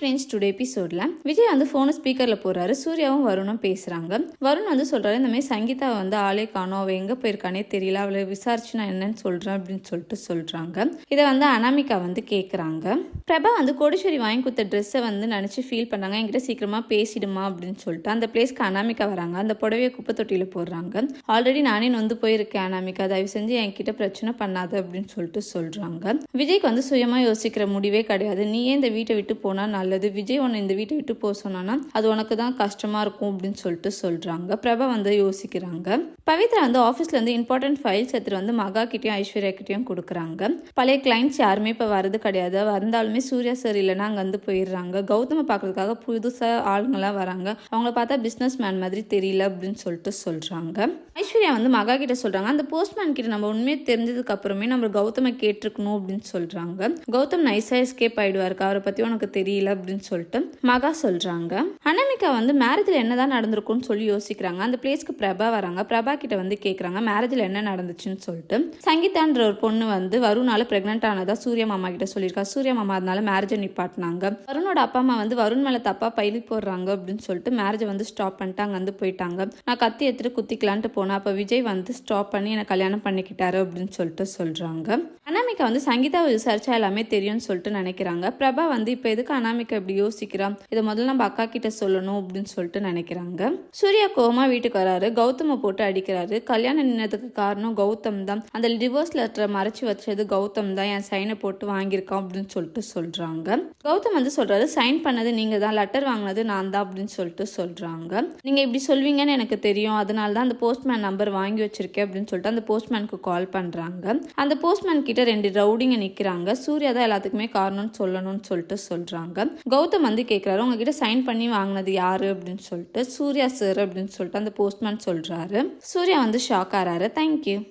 Friends today எபிசோட்ல விஜய் வந்து ஃபோனை ஸ்பீக்கர்ல போறாரு சூர்யாவும் வருணும் பேசுறாங்க. வருண் வந்து சொல்றாரு இந்த மாதிரி சங்கீதா வந்து ஆளே காணும். அவ எங்க போயிருக்கானே தெரியல. அவளை விசாரிச்சு நான் என்னன்னு சொல்றேன் அப்படின்னு சொல்லிட்டு சொல்றாங்க. இதை வந்து அனாமிகா வந்து கேக்குறாங்க. பிரபா வந்து கோடீஸ்வரி வாங்கி கொடுத்த ட்ரெஸ்ஸை வந்து நினைச்சு ஃபீல் பண்ணாங்க. என்கிட்ட சீக்கிரமா பேசிடுமா அப்படின்னு சொல்லிட்டு அந்த பிளேஸ்க்கு அனாமிகா வராங்க. அந்த புடவையை குப்பை தொட்டியில போடுறாங்க. ஆல்ரெடி நானே நொந்து போயிருக்கேன் அனாமிகா. தயவு செஞ்சு என்கிட்ட பிரச்சனை பண்ணாது அப்படின்னு சொல்லிட்டு சொல்றாங்க. விஜய்க்கு வந்து சுயமா யோசிக்கிற முடிவே கிடையாது. நீ ஏன் இந்த வீட்டை விட்டு போனா நல்லது விஜய் உன்னை இந்த வீட்டை விட்டு போக சொன்னானா அது உனக்கு தான் கஷ்டமா இருக்கும் அப்படின்னு சொல்லிட்டு சொல்றாங்க. பிரபா வந்து யோசிக்கிறாங்க. பவித்ரா வந்து ஆஃபீஸ்ல இருந்து இம்பார்ட்டன்ட் ஃபைல்ஸ் எடுத்துட்டு வந்து மகா கிட்டயும் ஐஸ்வர்யா கிட்டேயும் கொடுக்குறாங்க. பழைய கிளைண்ட்ஸ் யாருமே இப்போ வரது கிடையாது. வந்தாலுமே சூர்யா சார் இல்லைன்னா அங்கே வந்து போயிடுறாங்க. கௌதம பார்க்கறதுக்காக புதுசாக ஆளுங்கெல்லாம் வராங்க. அவங்கள பார்த்தா பிஸ்னஸ் மேன் மாதிரி தெரியல அப்படின்னு சொல்லிட்டு சொல்கிறாங்க ஐஸ்வர்யா வந்து மகா கிட்ட சொல்கிறாங்க அந்த போஸ்ட்மேன் கிட்ட நம்ம உண்மையை தெரிஞ்சதுக்கு அப்புறமே நம்ம கௌதமை கேட்டிருக்கணும் அப்படின்னு சொல்கிறாங்க கௌதம் நைஸாக எஸ்கேப் ஆகிடுவாருக்கு அவரை பற்றி உனக்கு தெரியல அப்படின்னு சொல்லிட்டு மகா சொல்றாங்க. அனாமிகா வந்து மேரேஜ்ல என்னதான் நடந்திருக்கும்னு சொல்லி யோசிக்கிறாங்க. அந்த பிளேஸ்க்கு பிரபா வராங்க. பிரபா கிட்ட வந்து கேக்குறாங்க மேரேஜ்ல என்ன நடந்துச்சுன்னு சொல்லிட்டு. சங்கீதான்ற ஒரு பொண்ணு வந்து வருணால பிரெக்னென்ட் ஆனதா சூரிய மாமா கிட்ட சொல்லியிருக்கா. சூரிய மாமா அதனால மேரேஜை நிப்பாட்டினாங்க. வருணோட அப்பா அம்மா வந்து வருண் மேல தப்பா பைலி போடுறாங்க அப்படின்னு சொல்லிட்டு மேரேஜை வந்து ஸ்டாப் பண்ணிட்டு அங்க வந்து போயிட்டாங்க. நான் கத்தி எடுத்துட்டு குத்திக்கலான்ட்டு போனேன் அப்ப விஜய் வந்து ஸ்டாப் பண்ணி என்னை கல்யாணம் பண்ணிக்கிட்டாரு அப்படின்னு சொல்லிட்டு சொல்றாங்க. அனாமிகா வந்து சங்கீதாவை விசாரிச்சா எல்லாமே தெரியும்னு சொல்லிட்டு நினைக்கிறாங்க. பிரபா வந்து இப்போ எதுக்கு அனாமிகா இப்படி யோசிக்கிறான். இதை முதல்ல நம்ம அக்கா கிட்ட சொல்லணும் அப்படின்னு சொல்லிட்டு நினைக்கிறாங்க. சூர்யா கோமா வீட்டுக்கு வராரு. கௌதம போட்டு அடிக்கிறாரு. கல்யாணம் நின்னதுக்கு காரணம் கௌதம் தான். அந்த டிவோர்ஸ் லெட்டரை மறைச்சு வச்சது கௌதம் தான். என் சைனை போட்டு வாங்கியிருக்கான் அப்படின்னு சொல்லிட்டு சொல்றாங்க. கௌதம் வந்து சொல்றாரு சைன் பண்ணது நீங்க தான். லெட்டர் வாங்கினது நான் தான் அப்படின்னு சொல்லிட்டு சொல்றாங்க. நீங்க இப்படி சொல்வீங்கன்னு எனக்கு தெரியும். அதனால தான் அந்த போஸ்ட்மேன் நம்பர் வாங்கி வச்சிருக்கேன் அப்படின்னு சொல்லிட்டு அந்த போஸ்ட்மேனுக்கு கால் பண்றாங்க. அந்த போஸ்ட்மேன் கிட்ட ரெண்டு ரவுடிங்க நிக்கிறாங்க. சூர்யா தான் எல்லாத்துக்குமே காரணம்னு சொல்லணும்னு சொல்லிட்டு சொல்றாங்க. கௌதம் வந்து கேட்குறாரு உங்ககிட்ட சைன் பண்ணி வாங்கினது யாரு? அப்படின்னு சொல்லிட்டு சூர்யா சார் அப்படின்னு சொல்லிட்டு அந்த போஸ்ட்மேன் சொல்கிறாரு சூர்யா வந்து ஷாக் ஆறாரு. தேங்க்யூ